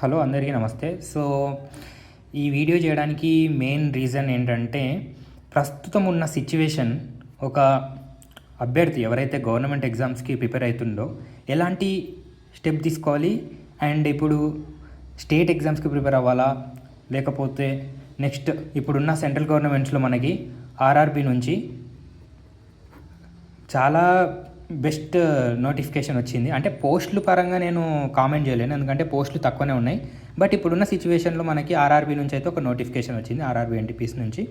Hello అందరికీ నమస్తే. So ఈ వీడియో చేయడానికి మెయిన్ రీజన్ ఏంటంటే ప్రస్తుతం ఉన్న సిచ్యువేషన్ ఒక అభ్యర్థి ఎవరైతే గవర్నమెంట్ ఎగ్జామ్స్కి ప్రిపేర్ అవుతుందో ఎలాంటి స్టెప్ తీసుకోవాలి? అండ్ ఇప్పుడు స్టేట్ ఎగ్జామ్స్కి ప్రిపేర్ అవ్వాలా? లేకపోతే నెక్స్ట్ ఇప్పుడున్న సెంట్రల్ గవర్నమెంట్స్లో మనకి ఆర్ఆర్బి నుంచి చాలా బెస్ట్ నోటిఫికేషన్ వచ్చింది. అంటే పోస్టులు పరంగా నేను కామెంట్ చేయలేను. ఎందుకంటే పోస్టులు తక్కువనే ఉన్నాయి. బట్ ఇప్పుడున్న సిచ్యువేషన్లో మనకి ఆర్ఆర్బీ నుంచి అయితే ఒక నోటిఫికేషన్ వచ్చింది ఆర్ఆర్బీ ఎన్టీపీస్ నుంచి.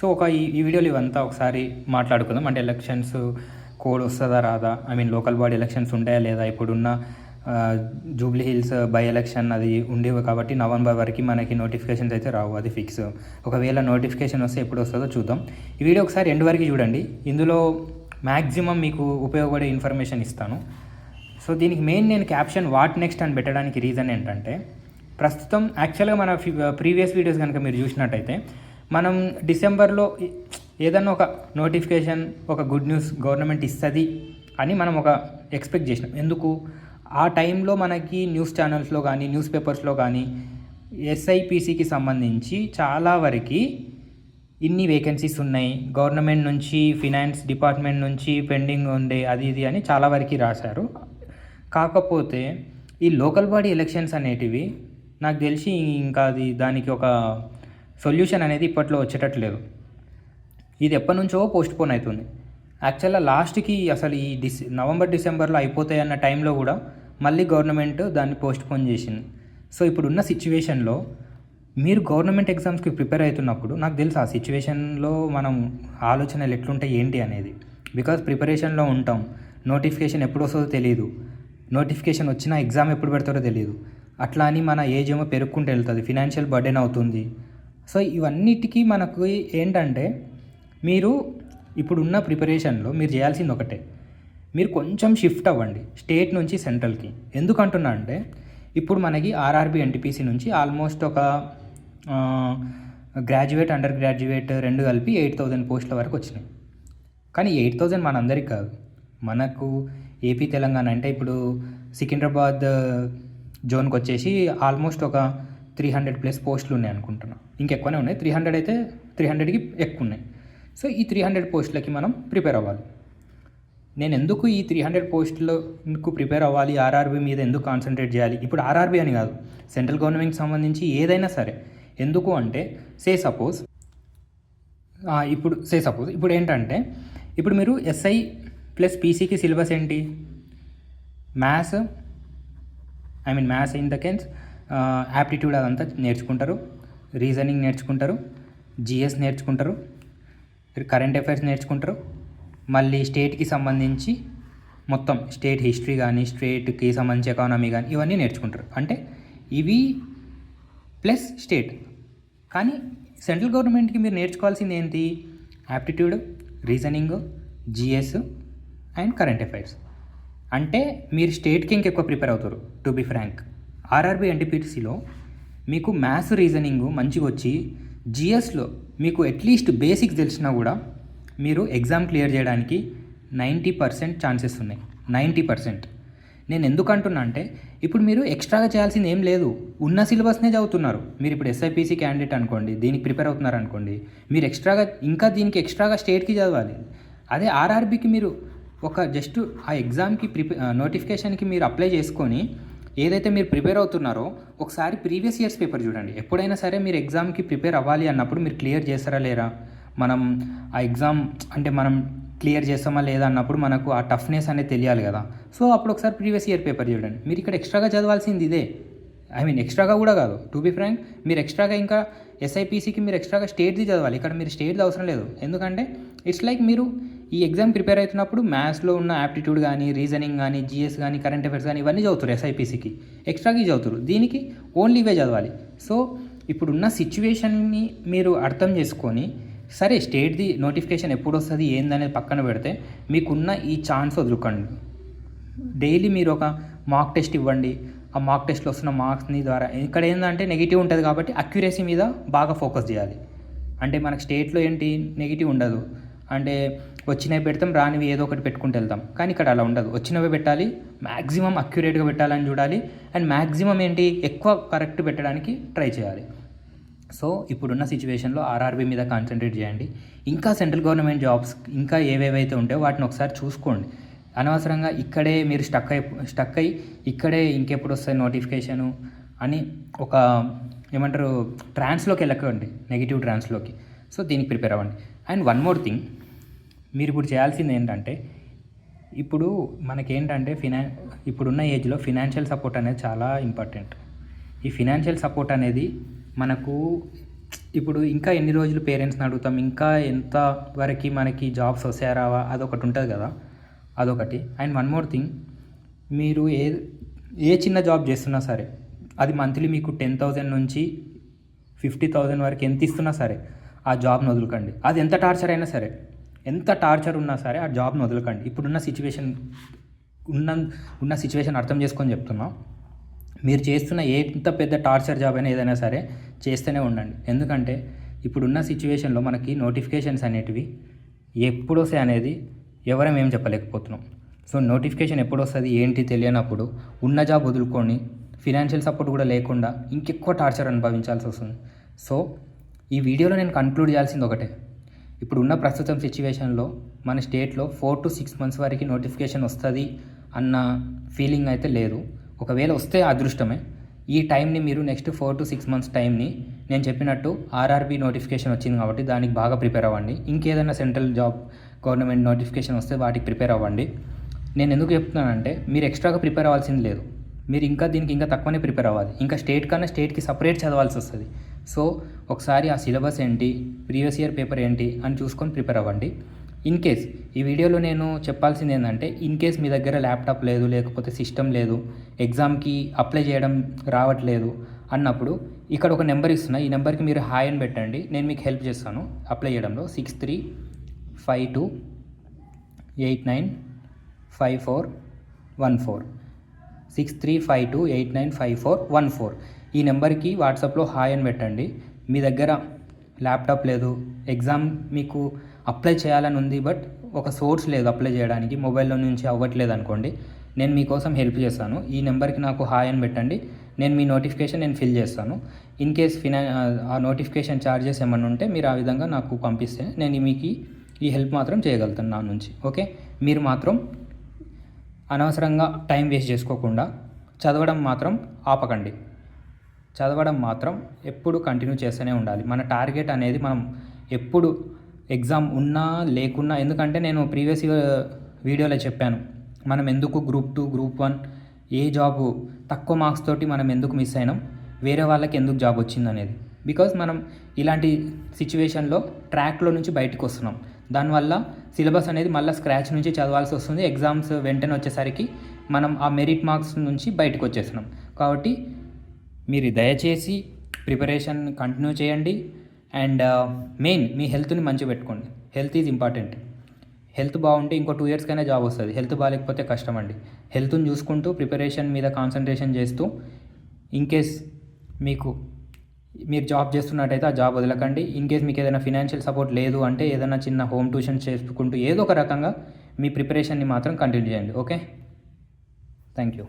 సో ఒక ఈ ఈ ఇవంతా ఒకసారి మాట్లాడుకుందాం. అంటే ఎలక్షన్స్ కోడ్ వస్తుందా రాదా? I mean local body elections ఉంటాయా లేదా? ఇప్పుడున్న జూబ్లీ హిల్స్ బై ఎలక్షన్ అది ఉండేవి కాబట్టి నవంబర్ వరకు మనకి నోటిఫికేషన్స్ అయితే రావు అది ఫిక్స్. ఒకవేళ నోటిఫికేషన్ వస్తే ఎప్పుడు వస్తుందో చూద్దాం. ఈ వీడియో ఒకసారి ఎండ్ వరకు చూడండి. ఇందులో మ్యాక్సిమం మీకు ఉపయోగపడే ఇన్ఫర్మేషన్ ఇస్తాను. సో దీనికి మెయిన్ నేను క్యాప్షన్ వాట్ నెక్స్ట్ అని పెట్టడానికి రీజన్ ఏంటంటే ప్రస్తుతం యాక్చువల్గా మన ప్రీవియస్ వీడియోస్ కనుక మీరు చూసినట్టయితే మనం డిసెంబర్లో ఏదన్నా ఒక నోటిఫికేషన్ ఒక గుడ్ న్యూస్ గవర్నమెంట్ ఇస్తుంది అని మనం ఒక ఎక్స్పెక్ట్ చేసినాం. ఎందుకు? ఆ టైంలో మనకి న్యూస్ ఛానల్స్లో కానీ న్యూస్ పేపర్స్లో కానీ ఎస్ఐపిసికి సంబంధించి చాలా వరకు ఇన్ని వేకెన్సీస్ ఉన్నాయి. గవర్నమెంట్ నుంచి ఫినాన్స్ డిపార్ట్మెంట్ నుంచి పెండింగ్ ఉండే అది ఇది అని చాలా వరకు రాశారు. కాకపోతే ఈ లోకల్ బాడీ ఎలక్షన్స్ అనేటివి నాకు తెలిసి ఇంకా అది దానికి ఒక సొల్యూషన్ అనేది ఇప్పట్లో వచ్చేటట్లేదు. ఇది ఎప్పటి నుంచో పోస్ట్పోన్ అవుతుంది. యాక్చువల్గా లాస్ట్కి అసలు ఈ డిస్ నవంబర్ డిసెంబర్లో అయిపోతాయి అన్న టైంలో కూడా మళ్ళీ గవర్నమెంట్ దాన్ని పోస్ట్పోన్ చేసింది. సో ఇప్పుడున్న సిచ్యువేషన్లో మీరు గవర్నమెంట్ ఎగ్జామ్స్కి ప్రిపేర్ అవుతున్నప్పుడు నాకు తెలుసు ఆ సిచ్యువేషన్లో మనం ఆలోచనలు ఎట్లుంటాయి ఏంటి అనేది. బికాజ్ ప్రిపరేషన్లో ఉంటాం. నోటిఫికేషన్ ఎప్పుడు వస్తుందో తెలియదు నోటిఫికేషన్ వచ్చినా ఎగ్జామ్ ఎప్పుడు పెడతారో తెలియదు అట్లా అని మన ఏజ్ ఏమో పెరుక్కుంటూ వెళ్తుంది. ఫినాన్షియల్ బర్డెన్ అవుతుంది. సో ఇవన్నిటికీ మనకు ఏంటంటే మీరు ఇప్పుడున్న ప్రిపరేషన్లో మీరు చేయాల్సింది ఒకటే. మీరు కొంచెం షిఫ్ట్ అవ్వండి. స్టేట్ నుంచి సెంట్రల్కి. ఎందుకంటున్నా అంటే ఇప్పుడు మనకి ఆర్ఆర్బి ఎన్టీపీసీ నుంచి ఆల్మోస్ట్ ఒక గ్రాడ్యుయేట్ అండర్ గ్రాడ్యుయేట్ రెండు కలిపి ఎయిట్ థౌజండ్ పోస్టుల వరకు వచ్చినాయి. కానీ ఎయిట్ థౌజండ్ మనందరికి కాదు. మనకు ఏపీ తెలంగాణ అంటే ఇప్పుడు సికింద్రాబాద్ జోన్కి వచ్చేసి ఆల్మోస్ట్ ఒక త్రీ హండ్రెడ్ ప్లస్ పోస్టులు ఉన్నాయి అనుకుంటున్నా. ఇంకెక్కువనే ఉన్నాయి. త్రీ హండ్రెడ్ అయితే త్రీ హండ్రెడ్కి ఎక్కువ ఉన్నాయి సో ఈ త్రీ హండ్రెడ్ పోస్టులకి మనం ప్రిపేర్ అవ్వాలి. నేను ఎందుకు ఈ త్రీ హండ్రెడ్ పోస్టులకు ప్రిపేర్ అవ్వాలి? ఆర్ఆర్బీ మీద ఎందుకు కాన్సన్ట్రేట్ చేయాలి? ఇప్పుడు ఆర్ఆర్బీ అని కాదు. సెంట్రల్ గవర్నమెంట్కి సంబంధించి ఏదైనా సరే ఎందుకు అంటే సే సపోజ్ ఇప్పుడు సే సపోజ్ ఇప్పుడు ఏంటంటే ఇప్పుడు మీరు ఎస్ఐ ప్లస్ పీసీకి సిలబస్ ఏంటి? Maths I mean maths in the కెన్స్ aptitude అదంతా నేర్చుకుంటారు రీజనింగ్ నేర్చుకుంటారు జిఎస్ నేర్చుకుంటారు కరెంట్ అఫైర్స్ నేర్చుకుంటారు మళ్ళీ స్టేట్కి సంబంధించి మొత్తం స్టేట్ హిస్టరీ కానీ స్టేట్కి సంబంధించి ఎకానమీ కానీ ఇవన్నీ నేర్చుకుంటారు. అంటే ఇవి ప్లస్ స్టేట్. కానీ సెంట్రల్ గవర్నమెంట్కి మీరు నేర్చుకోవాల్సింది ఏంటి? Aptitude reasoning GS and current affairs. అంటే మీరు స్టేట్కి ఇంకెక్కువ ప్రిపేర్ అవుతారు టు బి ఫ్రాంక్. ఆర్ఆర్బి ఎన్టీపీటీసీలో మీకు మ్యాథ్స్ రీజనింగ్ మంచిగా వచ్చి జిఎస్లో మీకు అట్లీస్ట్ బేసిక్స్ తెలిసినా కూడా మీరు ఎగ్జామ్ క్లియర్ చేయడానికి నైంటీ పర్సెంట్ ఛాన్సెస్ ఉన్నాయి. Ninety percent. నేను ఎందుకు అంటున్నా అంటే ఇప్పుడు మీరు ఎక్స్ట్రాగా చేయాల్సింది ఏం లేదు. ఉన్న సిలబస్నే చదువుతున్నారు. మీరు ఇప్పుడు ఎస్ఐపిసి క్యాండిడేట్ అనుకోండి దీనికి ప్రిపేర్ అవుతున్నారు అనుకోండి మీరు ఎక్స్ట్రాగా ఇంకా దీనికి ఎక్స్ట్రాగా స్టేట్కి చదవాలి. అదే ఆర్ఆర్బికి మీరు ఒక జస్ట్ ఆ ఎగ్జామ్కి ప్రిపే నోటిఫికేషన్కి మీరు అప్లై చేసుకొని ఏదైతే మీరు ప్రిపేర్ అవుతున్నారో ఒకసారి ప్రీవియస్ ఇయర్స్ పేపర్ చూడండి. ఎప్పుడైనా సరే మీరు ఎగ్జామ్కి ప్రిపేర్ అవ్వాలి అన్నప్పుడు మీరు క్లియర్ చేస్తారా లేరా? మనం ఆ ఎగ్జామ్ అంటే మనం క్లియర్ చేస్తామా లేదా అన్నప్పుడు మనకు ఆ టఫ్నెస్ అనేది తెలియాలి కదా. సో అప్పుడు ఒకసారి ప్రీవియస్ ఇయర్ పేపర్ చూడండి. మీరు ఇక్కడ ఎక్స్ట్రాగా చదవాల్సింది ఇదే. ఐ మీన్ ఎక్స్ట్రాగా కూడా కాదు. టు బి ఫ్రాంక్ మీరు ఎక్స్ట్రాగా ఇంకా ఎస్ఐపిసికి మీరు ఎక్స్ట్రాగా స్టేట్ది చదవాలి. ఇక్కడ మీరు స్టేట్ది అవసరం లేదు. ఎందుకంటే ఇట్స్ లైక్ మీరు ఈ ఎగ్జామ్ ప్రిపేర్ అవుతున్నప్పుడు మ్యాథ్స్లో ఉన్న యాప్టిట్యూడ్ కానీ రీజనింగ్ కానీ జిఎస్ కానీ కరెంట్ అఫైర్స్ కానీ ఇవన్నీ చదువుతారు ఎస్ఐపిసికి ఎక్స్ట్రాకి చదువుతారు. దీనికి ఓన్లీ ఇవే చదవాలి. సో ఇప్పుడున్న సిచ్యువేషన్ని మీరు అర్థం చేసుకొని సరే స్టేట్ది నోటిఫికేషన్ ఎప్పుడు వస్తుంది ఏందనేది పక్కన పెడితే మీకున్న ఈ ఛాన్స్ వదులుకోండి. డైలీ మీరు ఒక మాక్ టెస్ట్ ఇవ్వండి. ఆ మాక్ టెస్ట్లో వస్తున్న మార్క్స్ని ద్వారా ఇక్కడ ఏంటంటే నెగిటివ్ ఉంటుంది కాబట్టి అక్యురసీ మీద బాగా ఫోకస్ చేయాలి. అంటే మనకు స్టేట్లో ఏంటి నెగిటివ్ ఉండదు. అంటే వచ్చినవి పెడతాం రానివి ఏదో ఒకటి పెట్టుకుంటూ వెళ్తాం. కానీ ఇక్కడ అలా ఉండదు. వచ్చినవి పెట్టాలి మ్యాక్సిమం అక్యురేట్గా పెట్టాలని చూడాలి. అండ్ మ్యాక్సిమం ఏంటి? ఎక్కువ కరెక్ట్ పెట్టడానికి ట్రై చేయాలి. సో ఇప్పుడున్న సిచ్యువేషన్లో ఆర్ఆర్బీ మీద కాన్సన్ట్రేట్ చేయండి. ఇంకా సెంట్రల్ గవర్నమెంట్ జాబ్స్ ఇంకా ఏవేవైతే ఉంటాయో వాటిని ఒకసారి చూసుకోండి. అనవసరంగా ఇక్కడే మీరు స్టక్ అయి స్టక్ అయ్యి ఇక్కడే ఇంకెప్పుడు వస్తాయి నోటిఫికేషను అని ఒక ఏమంటారు ట్రాన్స్లోకి వెళ్ళకండి. నెగిటివ్ ట్రాన్స్లోకి సో దీనికి ప్రిపేర్ అవ్వండి. అండ్ వన్ మోర్ థింగ్ మీరు ఇప్పుడు చేయాల్సింది ఏంటంటే ఇప్పుడు మనకేంటంటే ఫినా ఇప్పుడున్న ఏజ్లో ఫినాన్షియల్ సపోర్ట్ అనేది చాలా ఇంపార్టెంట్ ఈ ఫినాన్షియల్ సపోర్ట్ అనేది మనకు ఇప్పుడు ఇంకా ఎన్ని రోజులు పేరెంట్స్ని అడుగుతాం? ఇంకా ఎంత వరకు మనకి జాబ్స్ వస్తాయా రావా? అదొకటి ఉంటుంది కదా. అదొకటి. And one more thing. మీరు ఏ ఏ చిన్న జాబ్ చేస్తున్నా సరే అది మంత్లీ మీకు టెన్ థౌజండ్ నుంచి ఫిఫ్టీ థౌజండ్ వరకు ఎంత ఇస్తున్నా సరే ఆ జాబ్ని వదులుకండి. అది ఎంత టార్చర్ అయినా సరే ఎంత టార్చర్ ఉన్నా సరే ఆ జాబ్ని వదలకండి. ఇప్పుడున్న సిచ్యువేషన్ ఉన్న ఉన్న సిచ్యువేషన్ అర్థం చేసుకొని చెప్తున్నాం. మీరు చేస్తున్న ఎంత పెద్ద టార్చర్ జాబ్ అయినా ఏదైనా సరే చేస్తూనే ఉండండి. ఎందుకంటే ఇప్పుడున్న సిచ్యువేషన్లో మనకి నోటిఫికేషన్స్ అనేటివి ఎప్పుడు వస్తాయి అనేది ఎవరం ఏం చెప్పలేకపోతున్నాం. సో నోటిఫికేషన్ ఎప్పుడు వస్తుంది ఏంటి తెలియనప్పుడు ఉన్న జాబ్ వదులుకొని ఫినాన్షియల్ సపోర్ట్ కూడా లేకుండా ఇంకెక్కువ టార్చర్ అనుభవించాల్సి వస్తుంది. సో ఈ వీడియోలో నేను కన్క్లూడ్ చేయాల్సింది ఒకటే. ఇప్పుడు ఉన్న ప్రస్తుతం సిచ్యువేషన్లో మన స్టేట్లో ఫోర్ టు సిక్స్ మంత్స్ వరకు నోటిఫికేషన్ వస్తుంది అన్న ఫీలింగ్ అయితే లేదు. ఒకవేళ వస్తే అదృష్టమే. ఈ టైంని మీరు next four to six months టైంని నేను చెప్పినట్టు ఆర్ఆర్బీ నోటిఫికేషన్ వచ్చింది కాబట్టి దానికి బాగా ప్రిపేర్ అవ్వండి. ఇంకేదైనా సెంట్రల్ జాబ్ గవర్నమెంట్ నోటిఫికేషన్ వస్తే వాటికి ప్రిపేర్ అవ్వండి. నేను ఎందుకు చెప్తున్నానంటే మీరు ఎక్స్ట్రాగా ప్రిపేర్ అవ్వాల్సింది లేదు. మీరు ఇంకా దీనికి ఇంకా తక్కువనే ప్రిపేర్ అవ్వాలి. ఇంకా స్టేట్ కన్నా స్టేట్కి సపరేట్ చదవాల్సి వస్తుంది. సో ఒకసారి ఆ సిలబస్ ఏంటి ప్రీవియస్ ఇయర్ పేపర్ ఏంటి అని చూసుకొని ప్రిపేర్ అవ్వండి. ఇన్ కేస్ ఈ వీడియోలో నేను చెప్పాల్సింది ఏంటంటే ఇన్ కేస్ మీ దగ్గర ల్యాప్టాప్ లేదు లేకపోతే సిస్టమ్ లేదు ఎగ్జామ్కి అప్లై చేయడం రావట్లేదు అన్నప్పుడు ఇక్కడ ఒక నెంబర్ ఇస్తున్నా. ఈ నెంబర్కి మీరు హాయ్ అని పెట్టండి. నేను మీకు హెల్ప్ చేస్తాను. అప్లై చేయడంలో six three five two eight nine five four one four six three five two eight nine five four one four ఈ నెంబర్కి వాట్సాప్లో హాయ్ అని పెట్టండి. మీ దగ్గర ల్యాప్టాప్ లేదు ఎగ్జామ్ మీకు అప్లై చేయాలని ఉంది బట్ ఒక సోర్స్ లేదు అప్లై చేయడానికి. మొబైల్లో నుంచి అవ్వట్లేదు అనుకోండి నేను మీకోసం హెల్ప్ చేస్తాను. ఈ నెంబర్కి నాకు హాయ్ అని పెట్టండి నేను మీ నోటిఫికేషన్ నేను ఫిల్ చేస్తాను. ఇన్ కేస్ ఫినా ఆ నోటిఫికేషన్ ఛార్జెస్ ఏమన్నా ఉంటే మీరు ఆ విధంగా నాకు పంపిస్తే నేను మీకు ఈ హెల్ప్ మాత్రం చేయగలుగుతాను నా నుంచి. ఓకే? మీరు మాత్రం అనవసరంగా టైం వేస్ట్ చేసుకోకుండా చదవడం మాత్రం ఆపకండి. చదవడం మాత్రం ఎప్పుడు కంటిన్యూ చేస్తూనే ఉండాలి. మన టార్గెట్ అనేది మనం ఎప్పుడు ఎగ్జామ్ ఉన్నా లేకున్నా ఎందుకంటే నేను ప్రీవియస్ వీడియోలో చెప్పాను మనం ఎందుకు గ్రూప్ టూ గ్రూప్ వన్ ఏ జాబ్ తక్కువ మార్క్స్ తోటి మనం ఎందుకు మిస్ అయినాం వేరే వాళ్ళకి ఎందుకు జాబ్ వచ్చింది అనేది. బికాజ్ మనం ఇలాంటి సిచ్యువేషన్లో ట్రాక్లో నుంచి బయటకు వస్తున్నాం. దానివల్ల సిలబస్ అనేది మళ్ళీ స్క్రాచ్ నుంచి చదవాల్సి వస్తుంది. ఎగ్జామ్స్ వెంటనే వచ్చేసరికి మనం ఆ మెరిట్ మార్క్స్ నుంచి బయటకు వచ్చేస్తున్నాం. కాబట్టి మీరు దయచేసి ప్రిపరేషన్ కంటిన్యూ చేయండి. అండ్ మెయిన్ మీ హెల్త్ని మంచిగా పెట్టుకోండి. Health is important. హెల్త్ బాగుంటే ఇంకో టూ ఇయర్స్కైనా జాబ్ వస్తుంది. హెల్త్ బాగాలేకపోతే కష్టం అండి. హెల్త్ని చూసుకుంటూ ప్రిపరేషన్ మీద కాన్సన్ట్రేషన్ చేస్తూ ఇన్ కేస్ మీకు మీరు జాబ్ చేస్తున్నట్టయితే ఆ జాబ్ వదలకండి. ఇన్ కేస్ మీకు ఏదైనా ఫినాన్షియల్ సపోర్ట్ లేదు అంటే ఏదైనా చిన్న హోమ్ ట్యూషన్ చేసుకుంటూ ఏదో ఒక రకంగా మీ ప్రిపరేషన్ని మాత్రం కంటిన్యూ చేయండి. ఓకే? Thank you.